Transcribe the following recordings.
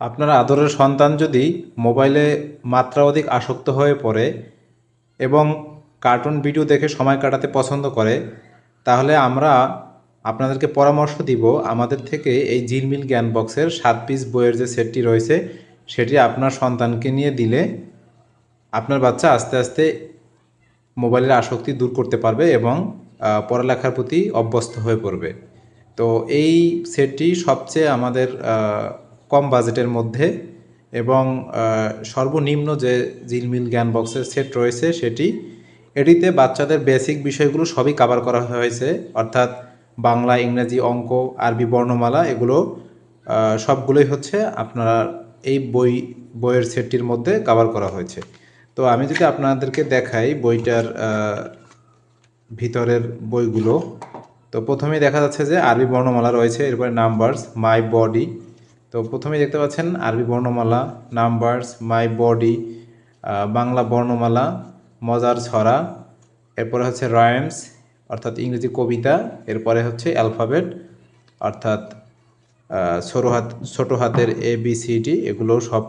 আপনার আদরের সন্তান যদি মোবাইলে মাত্রা অধিক আসক্ত হয়ে পড়ে এবং কার্টুন ভিডিও দেখে সময় কাটাতে পছন্দ করে, তাহলে আমরা আপনাদেরকে পরামর্শ দিব আমাদের থেকে এই ঝিলমিল জ্ঞান বক্সের সাত পিস বইয়ের যে সেটটি রয়েছে, সেটি আপনার সন্তানকে নিয়ে দিলে আপনার বাচ্চা আস্তে আস্তে মোবাইলের আসক্তি দূর করতে পারবে এবং পড়ালেখার প্রতি অভ্যস্ত হয়ে পড়বে। তো এই সেটটি সবচেয়ে আমাদের কম বাজেটের মধ্যে এবং সর্বনিম্ন যে জিলমিল জ্ঞান বক্সের সেট রয়েছে সেটি, এটিতে বাচ্চাদের বেসিক বিষয়গুলো সবই কভার করা হয়েছে। অর্থাৎ বাংলা, ইংরেজি, অঙ্ক, আরবি, বর্ণমালা এগুলো সবগুলোই হচ্ছে আপনারা এই বই, বইয়ের সেটটির মধ্যে কভার করা হয়েছে। তো আমি যদি আপনাদেরকে দেখাই বইটার ভিতরের বইগুলো, তো প্রথমেই দেখা যাচ্ছে যে আরবি বর্ণমালা রয়েছে, এরপরে নাম্বারস মাই বডি তো প্রথমেই দেখতে পাচ্ছেন আরবি বর্ণমালা নাম্বারস মাই বডি বাংলা বর্ণমালা, মজার ছড়া, এরপরে হচ্ছে রাইমস অর্থাৎ ইংরেজি কবিতা, এরপরে হচ্ছে অ্যালফাবেট অর্থাৎ ছোটো হাত, ছোটো হাতের এ বি সি ডি এগুলো সব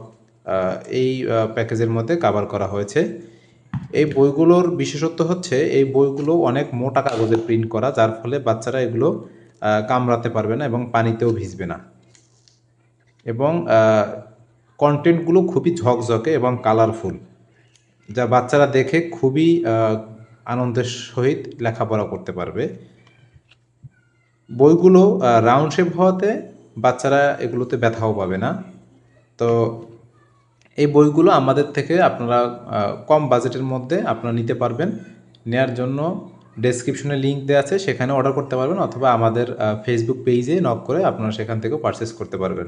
এই প্যাকেজের মধ্যে কভার করা হয়েছে। এই বইগুলোর বিশেষত্ব হচ্ছে এই বইগুলো অনেক মোটা কাগজে প্রিন্ট করা, যার ফলে বাচ্চারা এগুলো কামড়াতে পারবে না এবং পানিতেও ভিজবে না। এবং কন্টেন্টগুলো খুবই ঝকঝকে এবং কালারফুল যা বাচ্চারা দেখে খুবই আনন্দের সহিত লেখাপড়া করতে পারবে। বইগুলো রাউন্ড শেপ হওয়াতে বাচ্চারা এগুলোতে ব্যথাও পাবে না। তো এই বইগুলো আমাদের থেকে আপনারা কম বাজেটের মধ্যে আপনারা নিতে পারবেন। নেয়ার জন্য ডেসক্রিপশনে লিঙ্ক দেওয়া আছে, সেখানে অর্ডার করতে পারবেন অথবা আমাদের ফেসবুক পেজে নক করে আপনারা সেখান থেকেও পারচেস করতে পারবেন।